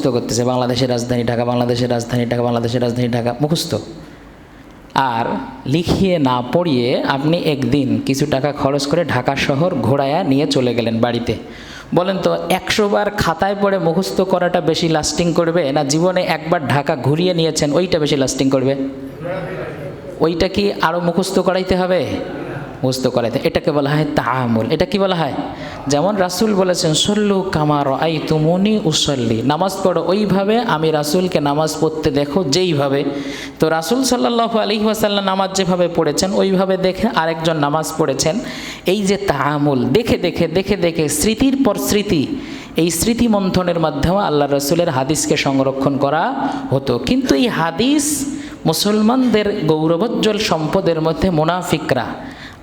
মুখস্থ করতেছে, বাংলাদেশের রাজধানী ঢাকা, বাংলাদেশের রাজধানী ঢাকা, বাংলাদেশের রাজধানী ঢাকা, মুখস্থ। আর লিখিয়ে না পড়িয়ে আপনি একদিন কিছু টাকা খরচ করে ঢাকা শহর ঘোরায়া নিয়ে চলে গেলেন বাড়িতে। বলেন তো, একশো বার খাতায় পড়ে মুখস্থ করাটা বেশি লাস্টিং করবে না জীবনে একবার ঢাকা ঘুরিয়ে নিয়েছেন, ওইটা বেশি লাস্টিং করবে? ওইটা কি আরও মুখস্থ করাইতে হবে? মুখস্থ করাইতে এটাকে বলা হয় তাহামুল এটা কি বলা হয়? যেমন রাসূল বলেছেন, সল্লু কামার আই তুমনি উসল্লি। নামাজ পড়ো ওইভাবে, আমি রাসূলকে নামাজ পড়তে দেখো যেইভাবে। তো রাসূল সাল্লাহ আলী ওয়াসাল্লাম নামাজ যেভাবে পড়েছেন, ওইভাবে দেখে আরেকজন নামাজ পড়েছেন। এই যে তাহামুল দেখে দেখে দেখে দেখে, স্মৃতির পর স্মৃতি, এই স্মৃতি মন্থনের মাধ্যমে আল্লাহ রসুলের হাদিসকে সংরক্ষণ করা হতো। কিন্তু এই হাদিস মুসলমানদের গৌরবোজ্জ্বল সম্পদের মধ্যে মুনাফিকরা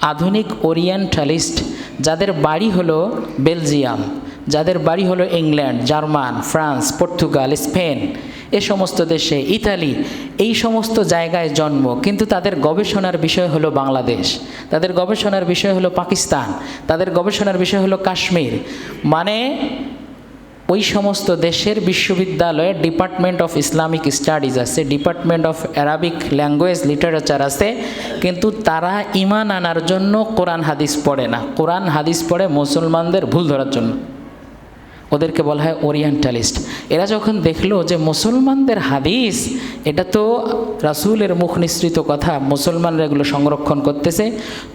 আধুনিক ওরিয়েন্টালিস্ট যাদের বাড়ি হলো বেলজিয়াম, যাদের বাড়ি হলো England, German, France, Portugal, Spain, এ সমস্ত দেশে, ইতালি, এই সমস্ত জায়গায় জন্ম। কিন্তু তাদের গবেষণার বিষয় হলো বাংলাদেশ, তাদের গবেষণার বিষয় হলো পাকিস্তান, তাদের গবেষণার বিষয় হলো কাশ্মীর। মানে ওই সমস্ত দেশের বিশ্ববিদ্যালয়ে ডিপার্টমেন্ট অফ ইসলামিক স্টাডিজ আছে department of Arabic language literature আছে, কিন্তু তারা ইমান আনার জন্য কোরআন হাদিস পড়ে না। কোরআন হাদিস পড়ে মুসলমানদের ভুল ধরার জন্য। ওদেরকে বলা হয় ওরিয়েন্টালিস্ট এরা যখন দেখল যে মুসলমানদের হাদিস, এটা তো রাসূলের মুখ নিঃসৃত কথা, মুসলমানরা এগুলো সংরক্ষণ করতেছে,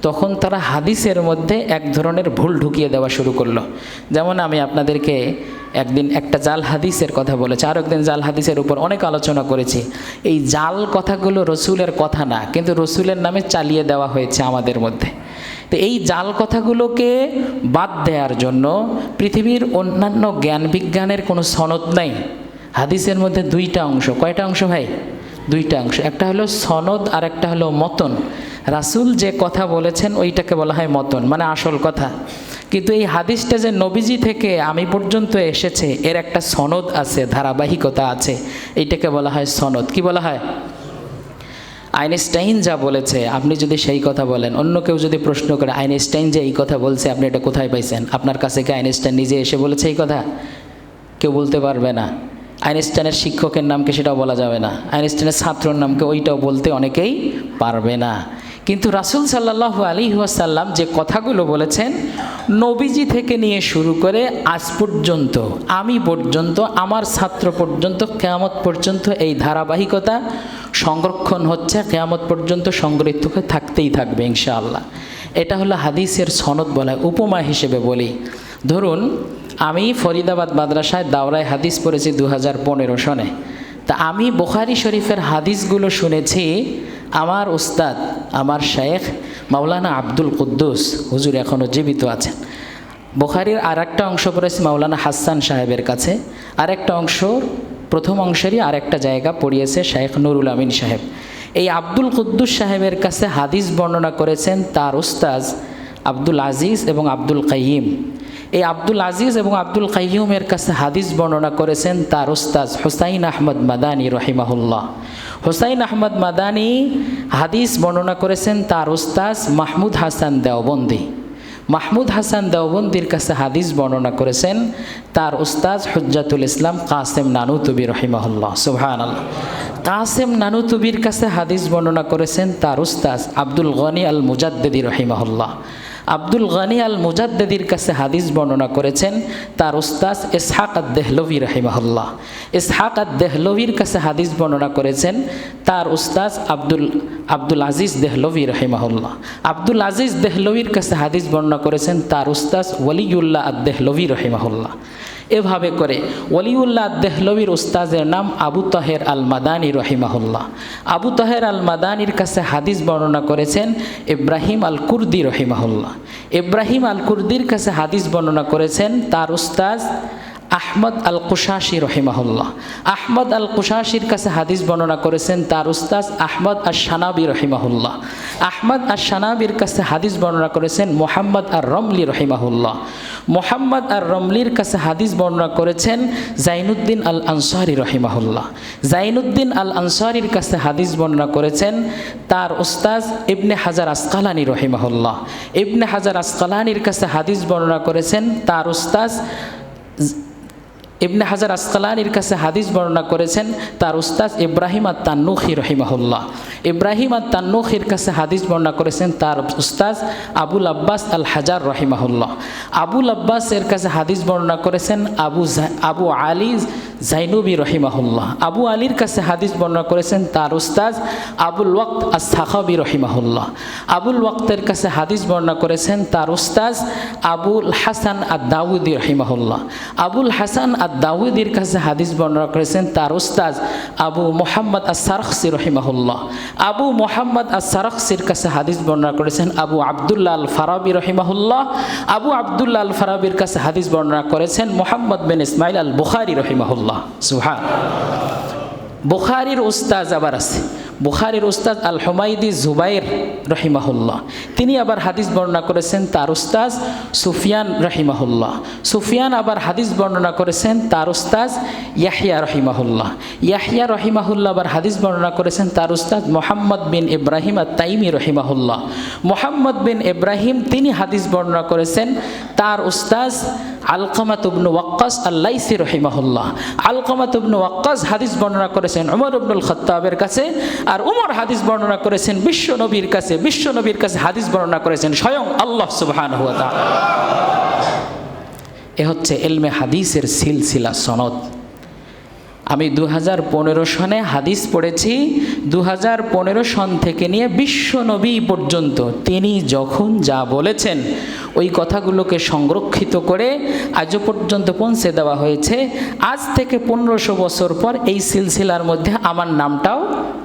তখন তারা হাদিসের মধ্যে এক ধরনের ভুল ঢুকিয়ে দেওয়া শুরু করল। যেমন আমি আপনাদেরকে একদিন একটা জাল হাদিসের কথা বলেছে আর একদিন জাল হাদিসের উপর অনেক আলোচনা করেছি। এই জাল কথাগুলো রসুলের কথা না, কিন্তু রসুলের নামে চালিয়ে দেওয়া হয়েছে আমাদের মধ্যে। তো এই জাল কথাগুলোকে বাদ দেওয়ার জন্য পৃথিবীর অন্যান্য জ্ঞান বিজ্ঞানের কোনো সনদ নাই। হাদিসের মধ্যে দুইটা অংশ, কয়টা অংশ ভাই? দুইটা অংশ, একটা হলো সনদ আর একটা হলো মতন। রাসুল যে কথা বলেছেন ওইটাকে বলা হয় মতন মানে আসল কথা। কিন্তু এই হাদিসটা যে নবীজি থেকে আমি পর্যন্ত এসেছে, এর একটা সনদ আছে, ধারাবাহিকতা আছে। এইটাকে বলা হয় সনদ। কি বলা হয়? আইনস্টাইন যা বলেছে, আপনি যদি সেই কথা বলেন, অন্য কেউ যদি প্রশ্ন করে, আইনস্টাইন যে এই কথা বলছে, আপনি এটা কোথায় পাইছেন? আপনার কাছে কি আইনস্টাইন নিজে এসে বলেছে এই কথা? কেউ বলতে পারবে না। আইনস্টাইনের শিক্ষকের নামকে সেটাও বলা যাবে না। আইনস্টাইনের ছাত্রর নামকে ওইটাও বলতে অনেকেই পারবে না। কিন্তু রাসুল সাল্লাহ আলী ওয়াসাল্লাম যে কথাগুলো বলেছেন, নবীজি থেকে নিয়ে শুরু করে আজ পর্যন্ত, আমি পর্যন্ত, আমার ছাত্র পর্যন্ত, কেয়ামত পর্যন্ত এই ধারাবাহিকতা সংরক্ষণ হচ্ছে, কেয়ামত পর্যন্ত সংগৃহীত হয়ে থাকতেই থাকবে ইনশাআল্লাহ। এটা হলো হাদিসের সনদ বলা উপমা হিসেবে বলি। ধরুন, আমি ফরিদাবাদ মাদ্রাসায় দাওরায় হাদিস পড়েছি দু হাজার পনেরো সনে। তা আমি বোখারি শরীফের হাদিসগুলো শুনেছি আমার উস্তাদ, আমার শেখ মাওলানা আব্দুল কুদ্দুস, হুজুর এখনও জীবিত আছেন। বোখারির আর একটা অংশ পড়েছি মাওলানা হাসান সাহেবের কাছে। আর একটা অংশ, প্রথম অংশেরই আর একটা জায়গা পড়িয়েছে শেখ নুরুল আমিন সাহেব। এই আব্দুল কুদ্দুস সাহেবের কাছে হাদিস বর্ণনা করেছেন তার উস্তাজ আব্দুল আজিজ এবং আব্দুল কাইম এই আব্দুল আজিজ এবং আব্দুল কাইয়ুমের কাছে হাদিস বর্ণনা করেছেন তার উস্তাজ হুসাইন আহমদ মাদানী রহিমাহুল্লাহ। হুসাইন আহমদ মাদানি হাদিস বর্ণনা করেছেন তার উস্তাজ মাহমুদ হাসান দেওবন্দি। মাহমুদ হাসান দেওবন্দির কাছে হাদিস বর্ণনা করেছেন তার উস্তাজ হুজ্জাতুল ইসলাম কাসেম নানুতুবি রহিমাহুল্লাহ। সুবহান আল্লাহ কাসেম নানুতুবির কাছে হাদিস বর্ণনা করেছেন তার উস্তাজ আব্দুল গনি আল মুজাদ্দেদি রহিমাহুল্লাহ। আব্দুল গানি আল মুজাদ্দেদির কাছে হাদিস বর্ণনা করেছেন, তার উস্তাস ইসহাক আদ দেহলভি এসহাক ইসহাক আদ দেহলভির কাছে হাদিস বর্ণনা করেছেন, তার উস্তাস আব্দুল আব্দুল আজিজ দেহলভি রহিমাহুল্লাহ। আব্দুল আজিজ দেহলভির কাছে হাদিস বর্ণনা করেছেন, তার উস্তাস ওয়ালিউল্লাহ আদেহলভি দেহলভি রহিমাহুল্লাহ। এভাবে করে। ওলিউল্লাহ দেহলবির উস্তাজের নাম আবু তাহের আল মাদানি রহিমাহুল্লাহ। আবু তাহের আল মাদানির কাছে হাদিস বর্ণনা করেছেন ইব্রাহিম আল কুর্দি রহিমাহুল্লাহ। ইব্রাহিম আল কুর্দির কাছে হাদিস বর্ণনা করেছেন তার উস্তাজ আহমদ আল কুশাশি রহিমাহুল্লাহ। আহমদ আল কুশাশির কাছে হাদিস বর্ণনা করেছেন, তার উস্তাজ আহমদ আর সানাবি রহিমাহুল্লাহ। আহমদ আর সানাবির কাছে হাদিস বর্ণনা করেছেন, মোহাম্মদ আর রমলি রহিমাহুল্লাহ। মোহাম্মদ আর রমলির কাছে হাদিস বর্ণনা করেছেন, জাইনুদ্দিন আল আনসারি রহিমাহুল্লাহ। জাইনুদ্দিন আল আনসারির কাছে হাদিস বর্ণনা করেছেন, তার উস্তাজ ইবনে হাজার আসকালানি রহিমাহুল্লাহ। ইবনে হাজার আসকালানির কাছে হাদিস বর্ণনা করেছেন, তার উস্তাজ ইবনে হাজার আসকালানির কাছে হাদিস বর্ণনা করেছেন, তার উস্তাদ ইব্রাহিম আর তান্নুখি রহিমাহুল্লাহ। ইব্রাহিম আর তান্নুখির কাছে হাদিস বর্ণনা করেছেন, তার উস্তাদ আবুল আব্বাস আল হাজার রহিমাহুল্লাহ। আবুল আব্বাস এর কাছে হাদিস বর্ণনা করেছেন, আবু আবু আলী জাইনুবি রহিমাহুল্লাহ। আবু আলীর কাছে হাদিস বর্ণনা করেছেন, তার উস্তাজ আবুল ওয়াক্ত আস সাখাবি রহিমাহুল্লাহ। আবুল ওয়াক্তের কাছে হাদিস বর্ণনা করেছেন, তার উস্তাজ আবুল হাসান আদ দাউদি রহিমাহুল্লাহ। আবুল হাসান দাউদির কাছে হাদিস বর্ণনা করেছেন, তার ওস্তাজ আবু মোহাম্মদ আসারকসি রহিমাহুল্লাহ। আবু মোহাম্মদ আসারকসির কাছে হাদিস বর্ণনা করেছেন, আবু আবদুল্লাহ আল ফারাবি রহিমাহুল্লাহ। আবু আবদুল্লাহ আল ফারাবির কাছে হাদিস বর্ণনা করেছেন, মোহাম্মদ বিন ইসমাইল আল বুখারি রহিমাহুল্লাহ। সুহান বুখারির ওস্তাজ আবার আছে। বুখারির উস্তাজ আল হুমাইদি জুবাইর রহিমাহুল্লাহ। তিনি আবার হাদিস বর্ণনা করেছেন, তার উস্তাজ সুফিয়ান রহিমাহুল্লাহ। সুফিয়ান আবার হাদিস বর্ণনা করেছেন, তার উস্তাজ ইয়াহিয়া রহিমাহুল্লাহ। ইয়াহিয়া রহিমাহুল্লাহ আবার হাদিস বর্ণনা করেছেন, তার উস্তাদ মোহাম্মদ বিন ইব্রাহিম আর তাইমি রহিমাহুল্লাহ। মোহাম্মদ বিন ইব্রাহিম, তিনি হাদিস বর্ণনা করেছেন তার উস্তাজ আলকামাত ইবনু ওয়াক্কাস আল্লাইসি রহিমাহুল্লাহ। আলকামাত ইবনু ওয়াক্কাস হাদিস বর্ণনা করেছেন উমর ইবনুল খত্তাবের কাছে, আর উমর হাদিস বর্ণনা করেছেন বিশ্ব নবীর কাছে। বিশ্ব নবীর কাছে হাদিস বর্ণনা করেছেন স্বয়ং আল্লাহ সুবহান হুয়া এ হচ্ছে এলমে হাদিসের সিলসিলা সনদ। আমি দু হাজার পনেরো সনে হাদিস পড়েছি দু হাজার পনেরো সন থেকে নিয়ে বিশ্ব নবী পর্যন্ত তিনি যখন যা বলেছেন ওই কথাগুলোকে সংরক্ষিত করে আজও পর্যন্ত পৌঁছে দেওয়া হয়েছে। আজ থেকে পনেরোশো বছর পর এই সিলসিলার মধ্যে আমার নামটাও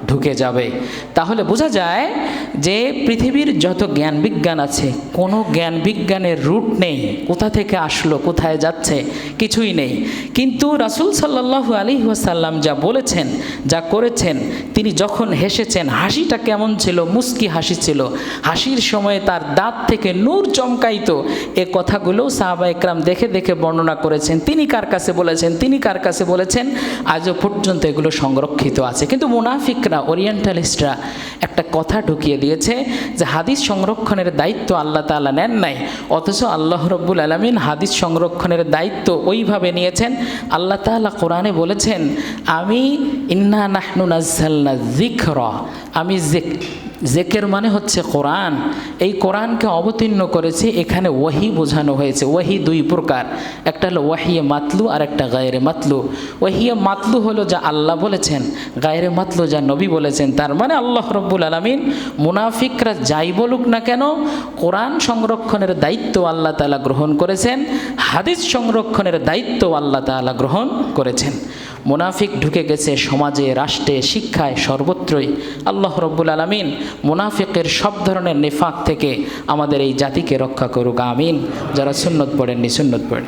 ঢুকে যাবে। তাহলে বোঝা যায় যে পৃথিবীর যত জ্ঞান বিজ্ঞান আছে, কোনো জ্ঞান বিজ্ঞানের রুট নেই। কোথা থেকে আসলো, কোথায় যাচ্ছে, কিছুই নেই। কিন্তু রাসুল সাল্লাহু আলী ওয়াসাল্লাম যা বলেছেন, যা করেছেন, তিনি যখন হেসেছেন, হাসিটা কেমন ছিল, মুস্কি হাসি ছিল। হাসির সময়ে তার দাঁত থেকে নূর চমকাইতো। এ কথাগুলো সাহাবা একরাম দেখে দেখে বর্ণনা করেছেন। তিনি কার কাছে বলেছেন? তিনি কার কাছে বলেছেন? আজও পর্যন্ত এগুলো সংরক্ষিত আছে। কিন্তু মুনাফিকরা ওরিয়েন্টালিস্টরা একটা কথা ঢুকিয়ে দিয়েছে যে হাদিস সংরক্ষণের দায়িত্ব আল্লাহ তালা নেন নাই। অথচ আল্লাহ রব্বুল আলমিন হাদিস সংরক্ষণের দায়িত্ব ওইভাবে নিয়েছেন। আল্লাহ তালা কোরআনে বলেছেন, আমি ইন্না নাহনু নাজ্জাল্লা জিখর আমি জেকের মানে হচ্ছে কোরআন। এই কোরআনকে অবতীর্ণ করেছে এখানে ওয়াহি বোঝানো হয়েছে। ওয়াহি দুই প্রকার। একটা হলো ওয়াহিয়ে মাতলু আর একটা গায়েরে মাতলু। ওয়াহিয়ে মাতলু হলো যা আল্লাহ বলেছেন, গায়েরে মাতলু যা নবী বলেছেন। তার মানে আল্লাহ রব্বুল আলমিন মুনাফিকরা যাই বলুক না কেন, কোরআন সংরক্ষণের দায়িত্ব আল্লাহ তালা গ্রহণ করেছেন, হাদিস সংরক্ষণের দায়িত্ব আল্লাহ তালা গ্রহণ করেছেন। মুনাফিক ঢুকে গেছে সমাজে, রাষ্ট্রে, শিক্ষায় সর্বত্রই। আল্লাহ রব্বুল আলমিন মুনাফিকের সব ধরনের নেফাক থেকে আমাদের এই জাতিকে রক্ষা করুক, আমিন। যারা সুন্নত পড়েননি, সুন্নত পড়েন